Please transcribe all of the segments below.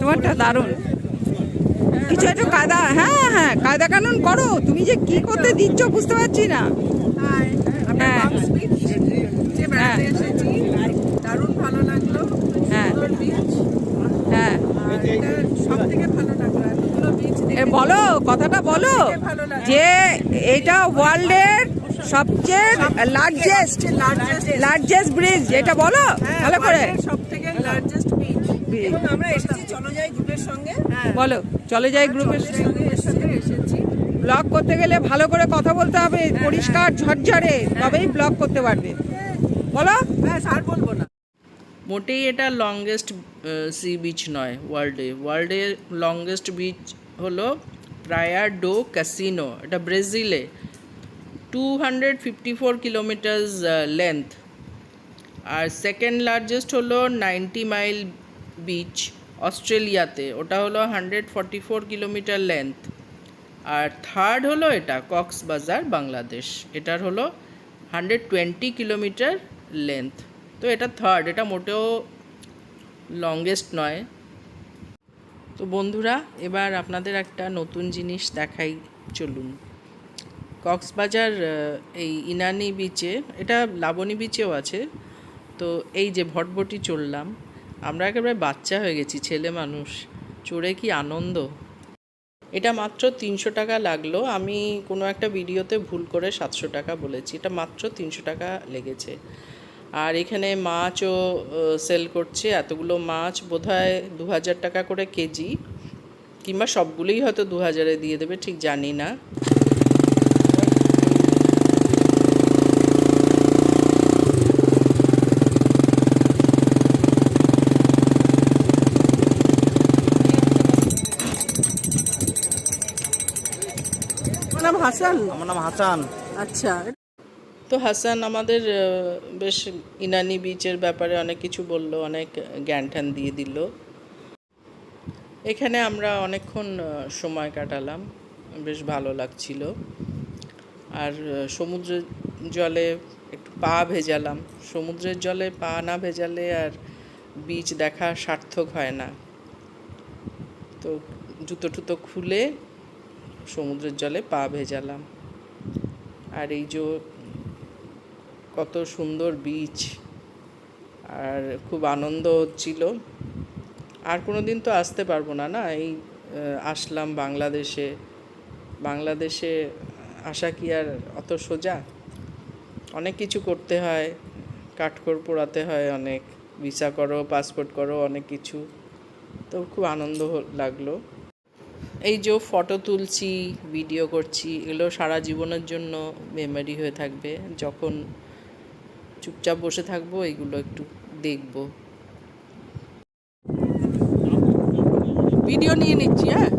তোমারটা দারুণ। কিছু একটু কায়দা হ্যাঁ হ্যাঁ কায়দা কানুন করো। তুমি যে কি করতে দিচ্ছ বুঝতে পারছি না। হ্যাঁ। দারুণ ভালো লাগল। হ্যাঁ। হ্যাঁ। সব থেকে ভালো লাগল বলো কথাটা বলো। যে এটা ওয়ার্ল্ডের সবচেয়ে লার্জেস্ট লার্জেস্ট লার্জেস্ট ব্রিজ এটা বলো ভালো করে সব থেকে লার্জেস্ট বিচ Beach। এবং আমরা এসেছি চলো যাই গ্রুপের সঙ্গে হ্যাঁ বলো চলে যাই গ্রুপের এসেছি। ব্লগ করতে গেলে ভালো করে কথা বলতে হবে পরিষ্কার ঝরঝরে তবেই ব্লগ করতে পারবে। বলো? ব্যাস আর বলব না। মোটেই এটা লংগেস্ট সি বিচ নয় ওয়ার্ল্ডে ওয়ার্ল্ডে লংগেস্ট বিচ হলো প্রায়ার ডো ক্যাসিনো এটা ব্রাজিলে two hundred fifty four kilometres length আর সেকেন্ড লার্জেস্ট হলো নাইনটি মাইল বিচ অস্ট্রেলিয়াতে, ওটা হলো hundred forty four kilometre length আর থার্ড হলো এটা, কক্সবাজার, বাংলাদেশ। এটার হলো হান্ড্রেড টোয়েন্টি কিলোমিটার লেন্থ তো এটা থার্ড এটা মোটেও লংগেস্ট নয়। তো বন্ধুরা, এবার আপনাদের একটা নতুন জিনিস দেখাই, চলুন। কক্সবাজার এই ইনানি বিচে এটা লাবণী বিচেও আছে। তো এই যে ভটভটি চললাম আমরা একেবারে বাচ্চা হয়ে গেছি, ছেলে মানুষ। চড়ে কি আনন্দ? এটা মাত্র তিনশো টাকা লাগল। আমি কোনো একটা ভিডিওতে ভুল করে সাতশো টাকা বলেছি। এটা মাত্র তিনশো টাকা লেগেছে। আর এখানে মাছও সেল করছে। এতগুলো মাছ বোধহয় দু হাজার টাকা করে কেজি। কিংবা সবগুলোই হয়তো দু হাজারে দিয়ে দেবে, ঠিক জানি না। হাসান? আমার নাম হাসান। আচ্ছা। তো হাসান আমাদের বেশ ইনানি বিচের ব্যাপারে অনেক কিছু বলল অনেক জ্ঞান ট্যান দিয়ে দিল। এখানে আমরা অনেকক্ষণ সময় কাটালাম। বেশ ভালো লাগছিল। আর সমুদ্রের জলে একটু পা ভেজালাম। সমুদ্রের জলে পা না ভেজালে আর বিচ দেখা সার্থক হয় না। তো জুতো টুতো খুলে সমুদ্রের জলে পা ভেজালাম। আর এই যে কত সুন্দর বিচ আর খুব আনন্দ হচ্ছিল। আর কোনো দিন তো আসতে পারব না না? এই আসলাম বাংলাদেশে। বাংলাদেশে আসা কি আর অত সোজা? অনেক কিছু করতে হয় কাঠখড় পোড়াতে হয় অনেক ভিসা করো পাসপোর্ট করো, অনেক কিছু। তো খুব আনন্দ লাগল। এই যে ফটো তুলছি ভিডিও করছি, এগুলো সারা জীবনের জন্য মেমোরি হয়ে থাকবে। যখন চুপচাপ বসে থাকব, এগুলো একটু দেখব। ভিডিও নিয়ে নিচ্ছি হ্যাঁ?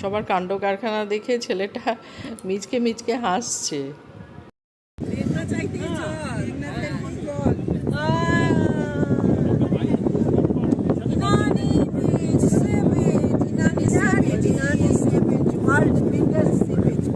সবার কাণ্ড কারখানা দেখে ছেলেটা মিচকে মিচকে হাসছে। চাইতেই চল